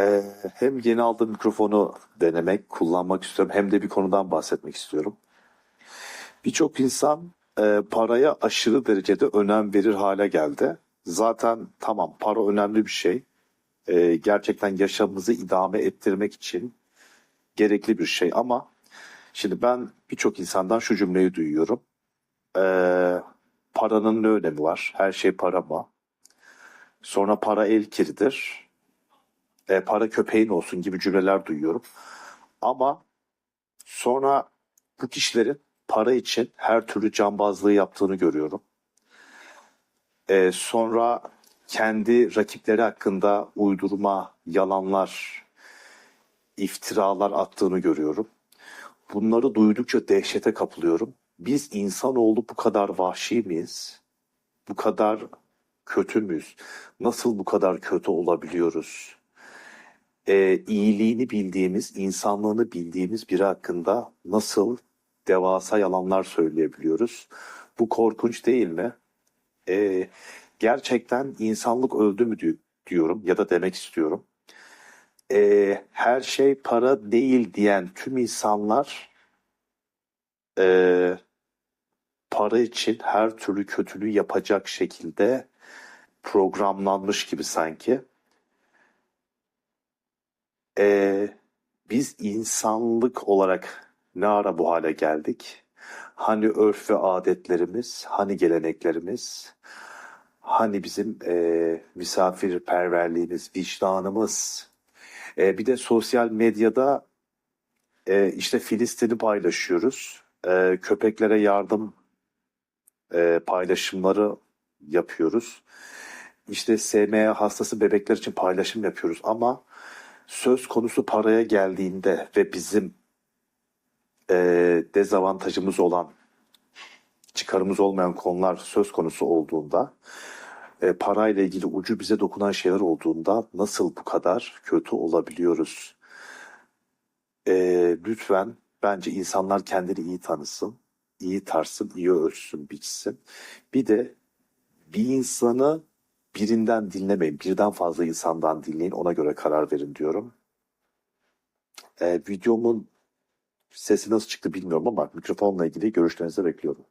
Ee, hem yeni aldığım mikrofonu denemek, kullanmak istiyorum hem de bir konudan bahsetmek istiyorum. Birçok insan e, paraya aşırı derecede önem verir hale geldi. Zaten tamam para önemli bir şey. E, gerçekten yaşamımızı idame ettirmek için gerekli bir şey ama şimdi ben birçok insandan şu cümleyi duyuyorum. E, paranın ne önemi var? Her şey para mı? Sonra para el kiridir. E, para köpeğin olsun gibi cümleler duyuyorum. Ama sonra bu kişilerin para için her türlü cambazlığı yaptığını görüyorum. E, sonra kendi rakipleri hakkında uydurma, yalanlar, iftiralar attığını görüyorum. Bunları duydukça dehşete kapılıyorum. Biz insanoğlu bu kadar vahşi miyiz? Bu kadar kötü müyüz? Nasıl bu kadar kötü olabiliyoruz? Ee, iyiliğini bildiğimiz, insanlığını bildiğimiz biri hakkında nasıl devasa yalanlar söyleyebiliyoruz? Bu korkunç değil mi? Ee, gerçekten insanlık öldü mü di- diyorum ya da demek istiyorum. Ee, her şey para değil diyen tüm insanlar ee, para için her türlü kötülüğü yapacak şekilde programlanmış gibi sanki. Ee, biz insanlık olarak ne ara bu hale geldik? Hani örf ve adetlerimiz, hani geleneklerimiz, hani bizim e, misafirperverliğimiz, vicdanımız. E, bir de sosyal medyada e, işte Filistin'i paylaşıyoruz. E, köpeklere yardım e, paylaşımları yapıyoruz. İşte SMA hastası bebekler için paylaşım yapıyoruz ama söz konusu paraya geldiğinde ve bizim e, dezavantajımız olan, çıkarımız olmayan konular söz konusu olduğunda, e, parayla ilgili ucu bize dokunan şeyler olduğunda nasıl bu kadar kötü olabiliyoruz? E, lütfen bence insanlar kendini iyi tanısın, iyi tarsın, iyi ölçsün, biçsin. Bir de bir insanı birinden dinlemeyin, birden fazla insandan dinleyin, ona göre karar verin diyorum. E, videomun sesi nasıl çıktı bilmiyorum ama mikrofonla ilgili görüşlerinizi bekliyorum.